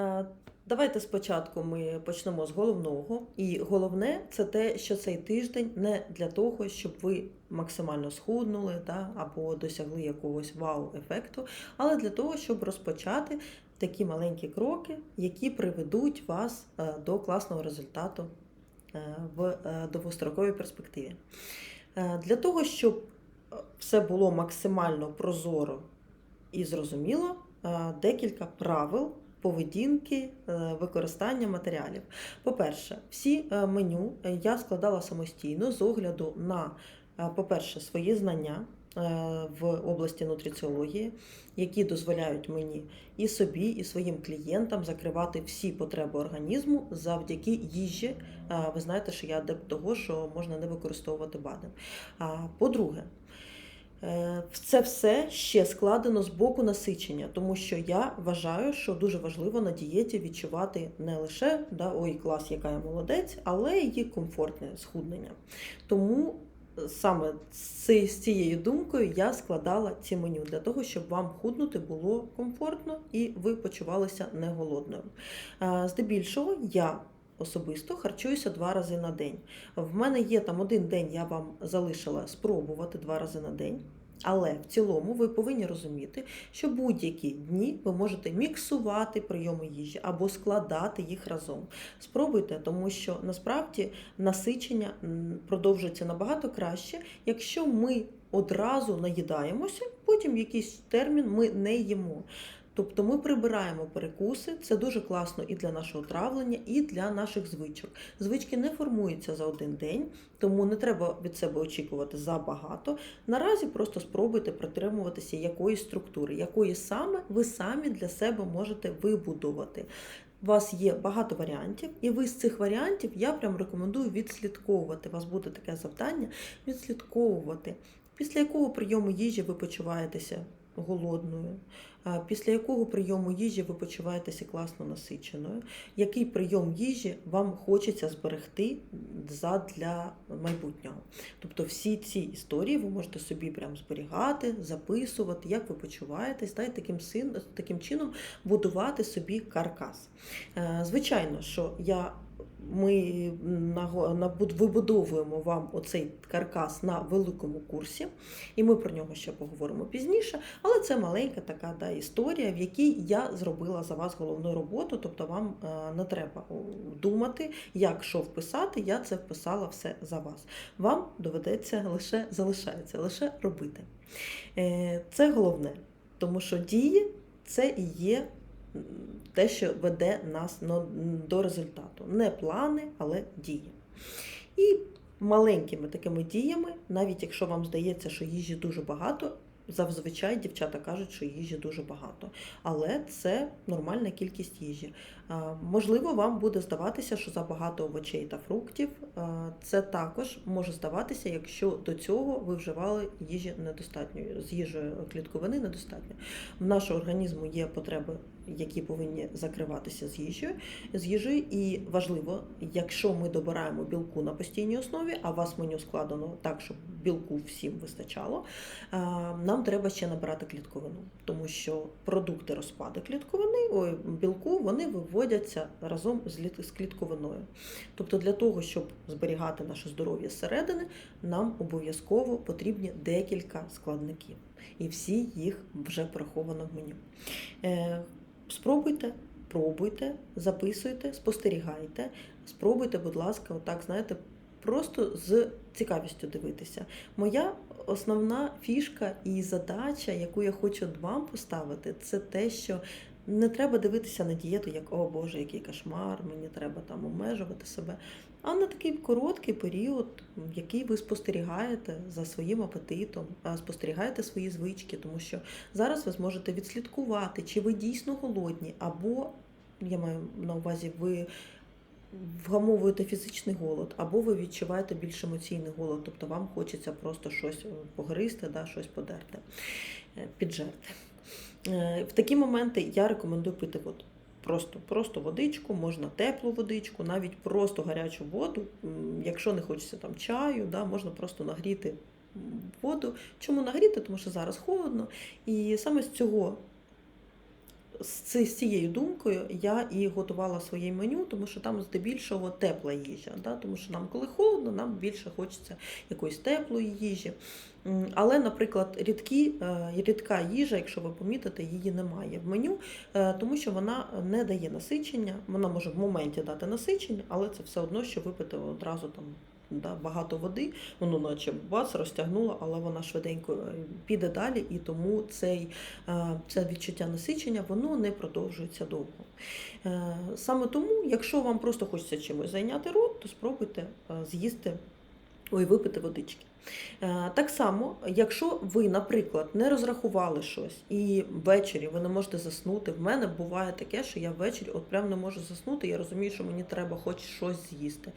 Е, Давайте спочатку ми почнемо з головного. І головне це те, що цей тиждень не для того, щоб ви максимально схуднули да, або досягли якогось вау-ефекту, але для того, щоб розпочати такі маленькі кроки, які приведуть вас е, до класного результату е, в довгостроковій перспективі. Для того, щоб все було максимально прозоро і зрозуміло, декілька правил поведінки е, використання матеріалів. По-перше, всі е, меню е, я складала самостійно з огляду на, по-перше, свої знання. В області нутриціології, які дозволяють мені і собі, і своїм клієнтам закривати всі потреби організму завдяки їжі. Ви знаєте, що я адепт того, що можна не використовувати БАДи. По-друге, Це все ще складено з боку насичення, тому що я вважаю, що дуже важливо на дієті відчувати не лише да, ой, клас, яка я молодець, але й комфортне схуднення. Тому е, саме з цією думкою я складала ці меню для того, щоб вам худнути було комфортно і ви почувалися не голодною. Е, Здебільшого я особисто харчуюся два рази на день. В мене є там один день, я вам залишила спробувати два рази на день. Але в цілому ви повинні розуміти, що будь-які дні ви можете міксувати прийоми їжі або складати їх разом. Спробуйте, тому що насправді насичення продовжується набагато краще, якщо ми одразу наїдаємося, потім якийсь термін ми не їмо. Тобто ми прибираємо перекуси, це дуже класно і для нашого травлення, і для наших звичок. Звички не формуються за один день, тому не треба від себе очікувати забагато. Наразі просто спробуйте притримуватися якоїсь структури, якої саме ви самі для себе можете вибудувати. У вас є багато варіантів, і ви з цих варіантів я прям рекомендую відслідковувати. У вас буде таке завдання відслідковувати, після якого прийому їжі ви почуваєтеся голодною, після якого прийому їжі ви почуваєтеся класно насиченою, який прийом їжі вам хочеться зберегти для майбутнього. Тобто всі ці історії ви можете собі прям зберігати, записувати, як ви почуваєтесь, та й таким, син- таким чином будувати собі каркас. Е, Звичайно, що я. Ми вибудовуємо вам оцей каркас на великому курсі, і ми про нього ще поговоримо пізніше. Але це маленька така да, історія, в якій я зробила за вас головну роботу, тобто вам е, не треба думати, як що вписати, я це вписала все за вас. Вам доведеться лише залишається лише робити. Е, Це головне, тому що дії це і є те, що веде нас до результату. Не плани, але дії. І маленькими такими діями, навіть якщо вам здається, що їжі дуже багато, зазвичай дівчата кажуть, що їжі дуже багато. Але це нормальна кількість їжі. Можливо, вам буде здаватися, що забагато овочей та фруктів. Це також може здаватися, якщо до цього ви вживали їжі недостатньо, з їжею клітковини недостатньо. В нашого організму є потреби, які повинні закриватися з їжею, з їжею. І важливо, якщо ми добираємо білку на постійній основі, а у вас меню складено так, щоб білку всім вистачало, нам треба ще набирати клітковину, тому що продукти розпаду клітковини, ой, білку, вони виводяться разом з клітковиною. Тобто для того, щоб зберігати наше здоров'я зсередини, нам обов'язково потрібні декілька складників. І всі їх вже пораховано в меню. Е, Спробуйте, пробуйте, записуйте, спостерігайте. Спробуйте, будь ласка, отак, знаєте, просто з цікавістю дивитися. Моя основна фішка і задача, яку я хочу вам поставити, це те, що не треба дивитися на дієту, як о Боже, який кошмар, мені треба там обмежувати себе. А на такий короткий період, який ви спостерігаєте за своїм апетитом, спостерігаєте свої звички, тому що зараз ви зможете відслідкувати, чи ви дійсно голодні, або я маю на увазі, ви вгамовуєте фізичний голод, або ви відчуваєте більш емоційний голод, тобто вам хочеться просто щось погризти, да, щось подерти, е, піджерти. Е, В такі моменти я рекомендую пити воду. Просто, просто водичку, можна теплу водичку, навіть просто гарячу воду. Якщо не хочеться там чаю, да, можна просто нагріти воду. Чому нагріти? Тому що зараз холодно. І саме з цього з ці- з цією думкою я і готувала своє меню, тому що там здебільшого тепла їжа. Да? Тому що нам, коли холодно, нам більше хочеться якоїсь теплої їжі. Але, наприклад, рідкі, е, рідка їжа, якщо ви помітите, її немає в меню, е, тому що вона не дає насичення. Вона може в моменті дати насичення, але це все одно, що випити одразу там. Да, багато води, воно наче бац, розтягнуло, але вона швиденько е, піде далі, і тому цей, е, це відчуття насичення воно не продовжується довго. Е, Саме тому, якщо вам просто хочеться чимось зайняти рот, то спробуйте з'їсти ой, випити водички. Так само, якщо ви, наприклад, не розрахували щось і ввечері ви не можете заснути. В мене буває таке, що я ввечері от прям не можу заснути, я розумію, що мені треба хоч щось з'їсти.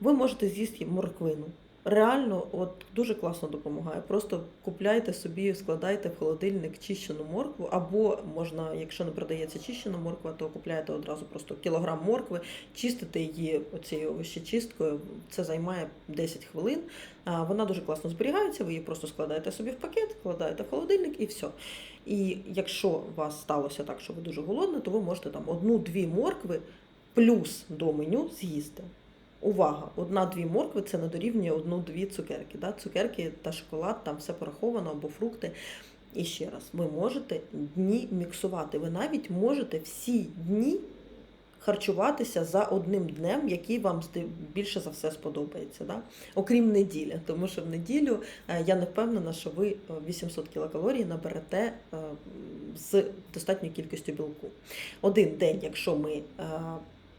Ви можете з'їсти морквину. Реально, от дуже класно допомагає. Просто купляйте собі, складайте в холодильник чищену моркву, або можна, якщо не продається чищена морква, то купляєте одразу просто кілограм моркви, чистите її оцією овощечисткою. Це займає 10 хвилин. Вона дуже класно зберігається, ви її просто складаєте собі в пакет, вкладаєте в холодильник і все. І якщо у вас сталося так, що ви дуже голодні, то ви можете там одну-дві моркви плюс до меню з'їсти. Увага! Одна-дві моркви це не дорівнює одну-дві цукерки. Да? Цукерки та шоколад, там все пораховано або фрукти. І ще раз, ви можете дні міксувати. Ви навіть можете всі дні харчуватися за одним днем, який вам більше за все сподобається. Да? Окрім неділі, тому що в неділю е, я не впевнена, що ви е, 800 кілокалорій наберете е, з достатньою кількістю білку. Один день, якщо ми е,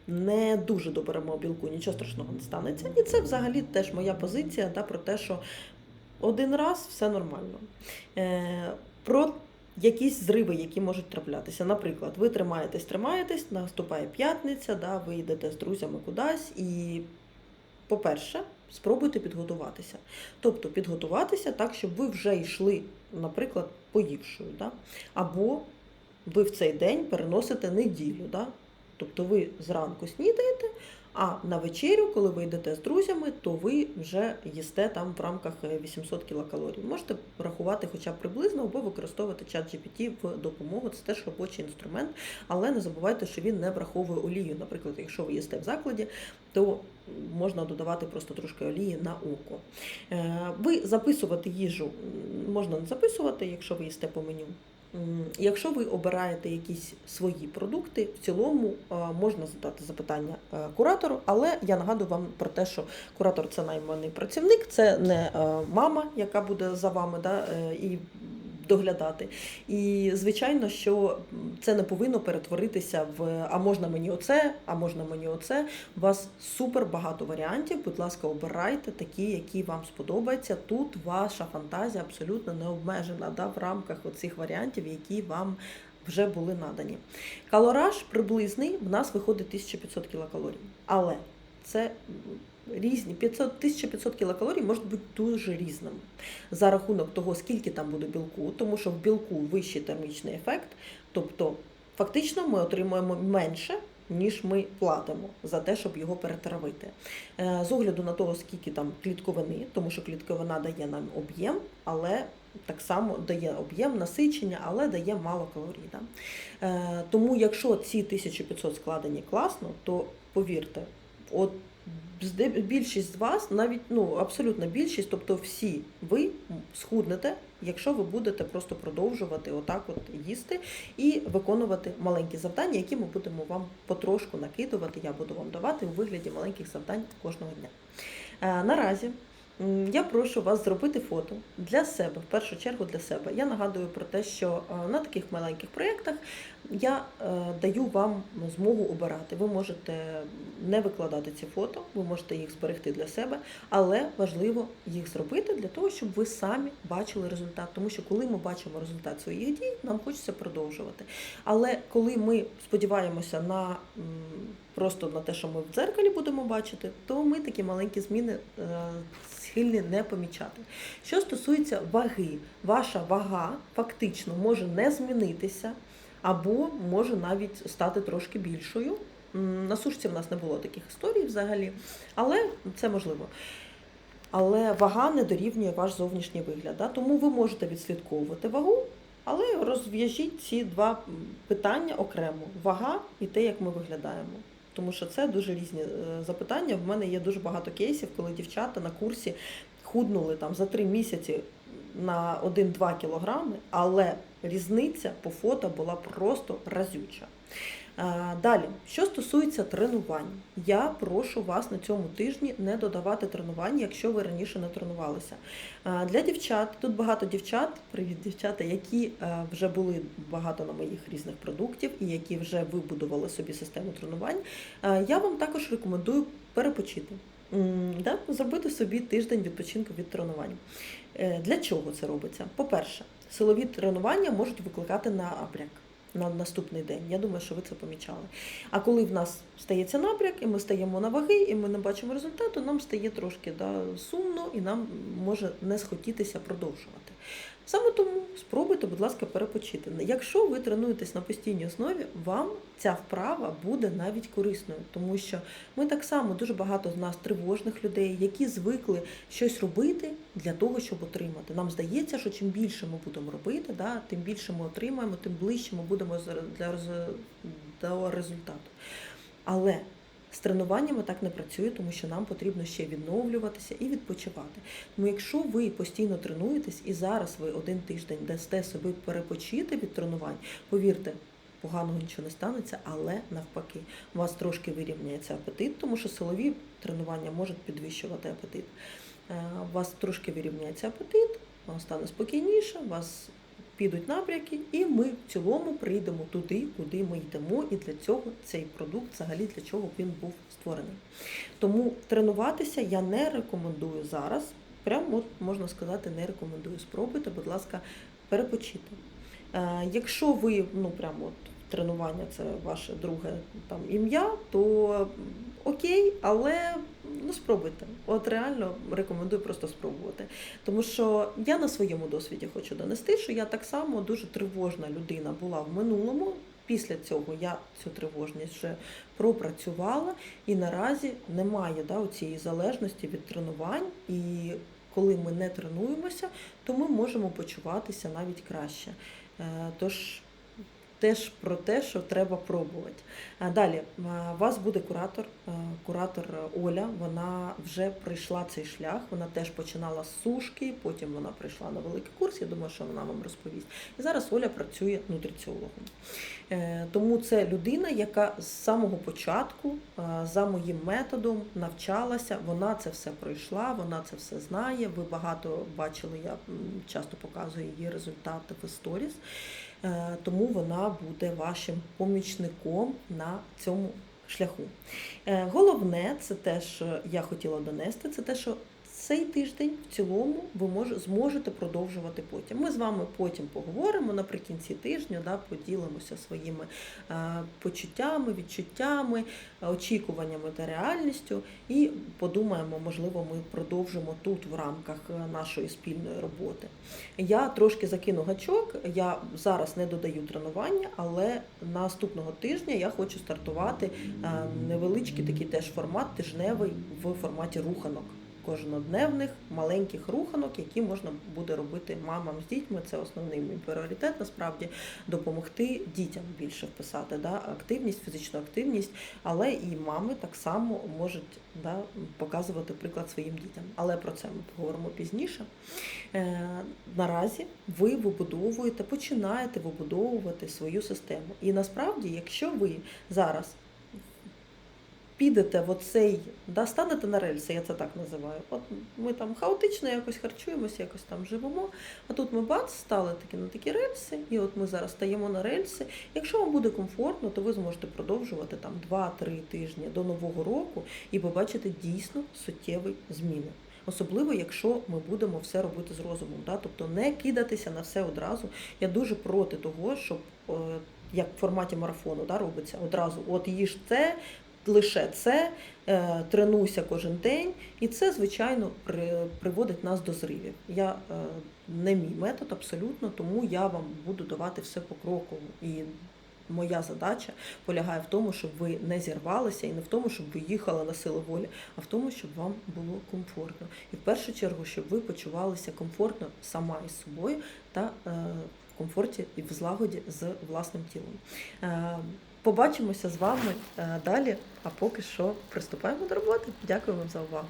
не дуже доберемо білку, нічого страшного не станеться. І це взагалі теж моя позиція да, про те, що один раз все нормально. Е, про якісь зриви, які можуть траплятися. Наприклад, ви тримаєтесь, тримаєтесь, наступає п'ятниця, да, ви йдете з друзями кудись і. По-перше, спробуйте підготуватися. Тобто підготуватися так, щоб ви вже йшли, наприклад, поївшою. Да? Або ви в цей день переносите неділю. Да? Тобто ви зранку снідаєте, а на вечерю, коли ви йдете з друзями, то ви вже їсте там в рамках е, 800 кілокалорій. Можете рахувати хоча б приблизно або використовувати чат GPT в допомогу. Це теж робочий інструмент, але не забувайте, що він не враховує олію. Наприклад, якщо ви їсте в закладі, то можна додавати просто трошки олії на око. Е, Ви записувати їжу можна не записувати, якщо ви їсте по меню. Якщо ви обираєте якісь свої продукти, в цілому е, можна задати запитання е, куратору, але я нагадую вам про те, що куратор це найманий працівник, це не е, мама, яка буде за вами да, і доглядати. І звичайно, що це не повинно перетворитися в а можна мені оце, а можна мені оце. У вас супер багато варіантів. Будь ласка, обирайте такі, які вам сподобаються. Тут ваша фантазія абсолютно не обмежена да, в рамках оцих варіантів, які вам вже були надані. Калораж приблизний в нас виходить 1500 кілокалорій. Але це різні 500, 1500 кілокалорій можуть бути дуже різними за рахунок того, скільки там буде білку, тому що в білку вищий термічний ефект, тобто фактично ми отримуємо менше. Ніж ми платимо за те, щоб його перетравити. Е, З огляду на того, скільки там клітковини, тому що клітковина дає нам об'єм, але так само дає об'єм, насичення, але дає мало калорій. Да? Е, Тому якщо ці 1500 складені класно, то повірте, от більшість з вас, навіть ну абсолютно більшість, тобто всі ви схуднете, якщо ви будете просто продовжувати отак от їсти і виконувати маленькі завдання, які ми будемо вам потрошку накидувати. Я буду вам давати у вигляді маленьких завдань кожного дня. Е, Наразі я прошу вас зробити фото для себе, в першу чергу для себе. Я нагадую про те, що е, на таких маленьких проєктах я е, даю вам змогу обирати. Ви можете не викладати ці фото, ви можете їх зберегти для себе, але важливо їх зробити для того, щоб ви самі бачили результат. Тому що коли ми бачимо результат своїх дій, нам хочеться продовжувати. Але коли ми сподіваємося на просто на те, що ми в дзеркалі будемо бачити, то ми такі маленькі зміни е, схильні не помічати. Що стосується ваги, ваша вага фактично може не змінитися або може навіть стати трошки більшою. На сушці в нас не було таких історій взагалі, але це можливо. Але вага не дорівнює ваш зовнішній вигляд. Да? Тому ви можете відслідковувати вагу Але розв'яжіть ці два питання окремо: вага і те, як ми виглядаємо. Тому що це дуже різні е, запитання. В мене є дуже багато кейсів, коли дівчата на курсі худнули там за три місяці на 1-2 кілограми, але різниця по фото була просто разюча. Далі, що стосується тренувань, я прошу вас на цьому тижні не додавати тренувань, якщо ви раніше не тренувалися. Для дівчат, тут багато дівчат, привіт, дівчата, які вже були багато на моїх різних продуктів і які вже вибудували собі систему тренувань. Я вам також рекомендую перепочити. Да? Зробити собі тиждень відпочинку від тренувань. Е, Для чого це робиться? По-перше, силові тренування можуть викликати на напряг на наступний день. Я думаю, що ви це помічали. А коли в нас стається напряг, і ми стаємо на ваги, і ми не бачимо результату, нам стає трошки да, сумно і нам може не схотітися продовжувати. Саме тому спробуйте, будь ласка, перепочити. Якщо ви тренуєтесь на постійній основі, вам ця вправа буде навіть корисною, тому що ми так само дуже багато з нас тривожних людей, які звикли щось робити для того, щоб отримати. Нам здається, що чим більше ми будемо робити, да, тим більше ми отримаємо, тим ближче ми будемо для до результату. Але з тренуваннями так не працює, тому що нам потрібно ще відновлюватися і відпочивати. Тому якщо ви постійно тренуєтесь і зараз ви один тиждень дасте собі перепочити від тренувань, повірте. Поганого нічого не станеться, але навпаки, у вас трошки вирівняється апетит, тому що силові тренування можуть підвищувати апетит. Е, У вас трошки вирівняється апетит, вам стане спокійніше, у вас підуть напряки, і ми в цілому прийдемо туди, куди ми йдемо, і для цього цей продукт взагалі для чого він був створений. Тому тренуватися я не рекомендую зараз. Прямо можна сказати, не рекомендую. Спробуйте, будь ласка, перепочити. Е, Якщо ви ну прямо от тренування це ваше друге там ім'я, то окей, але ну спробуйте. От реально рекомендую просто спробувати. Тому що я на своєму досвіді хочу донести, що я так само дуже тривожна людина була в минулому. Після цього я цю тривожність вже пропрацювала, і наразі немає да, цієї залежності від тренувань. І коли ми не тренуємося, то ми можемо почуватися навіть краще. Е, Тож теж про те, що треба пробувати. Далі, у вас буде куратор, куратор Оля. Вона вже пройшла цей шлях. Вона теж починала з сушки, потім вона прийшла на великий курс. Я думаю, що вона вам розповість. І зараз Оля працює нутриціологом. Е, Тому це людина, яка з самого початку за моїм методом навчалася. Вона це все пройшла, вона це все знає. Ви багато бачили, я часто показую її результати в сторіс. Е, Тому вона буде вашим помічником на цьому шляху. Е, Головне, це те, що я хотіла донести, це те, що цей тиждень в цілому ви мож, зможете продовжувати потім. Ми з вами потім поговоримо наприкінці тижня, да, поділимося своїми е, почуттями, відчуттями, очікуваннями та реальністю і подумаємо, можливо, ми продовжимо тут в рамках е, нашої спільної роботи. Я трошки закину гачок. Я зараз не додаю тренування, але наступного тижня я хочу стартувати е, невеличкий такий теж формат тижневий в форматі руханок. Кожнодневних маленьких руханок, які можна буде робити мамам з дітьми. Це основний мій пріоритет. Насправді допомогти дітям більше вписати да, активність, фізичну активність, але і мами так само можуть да, показувати приклад своїм дітям. Але про це ми поговоримо пізніше. Е, наразі ви вибудовуєте, починаєте вибудовувати свою систему. І насправді, якщо ви зараз підете в оцей, да, станете на рельси, я це так називаю. От ми там хаотично якось харчуємося, якось там живемо. А тут ми бац, стали такі на такі рельси, і от ми зараз стаємо на рельси. Якщо вам буде комфортно, то ви зможете продовжувати там 2-3 тижні до нового року і побачити дійсно суттєві зміни. Особливо, якщо ми будемо все робити з розумом, да? тобто не кидатися на все одразу. Я дуже проти того, щоб е, як в форматі марафону да, робиться одразу, от їж це, лише це, е, тренуйся кожен день, і це, звичайно, приводить нас до зривів. Я е, не мій метод абсолютно, тому я вам буду давати все покроково. І моя задача полягає в тому, щоб ви не зірвалися і не в тому, щоб ви їхали на силу волі, а в тому, щоб вам було комфортно. І в першу чергу, щоб ви почувалися комфортно сама із собою та е, в комфорті і в злагоді з власним тілом. Побачимося з вами е, далі, а поки що приступаємо до роботи. Дякую вам за увагу.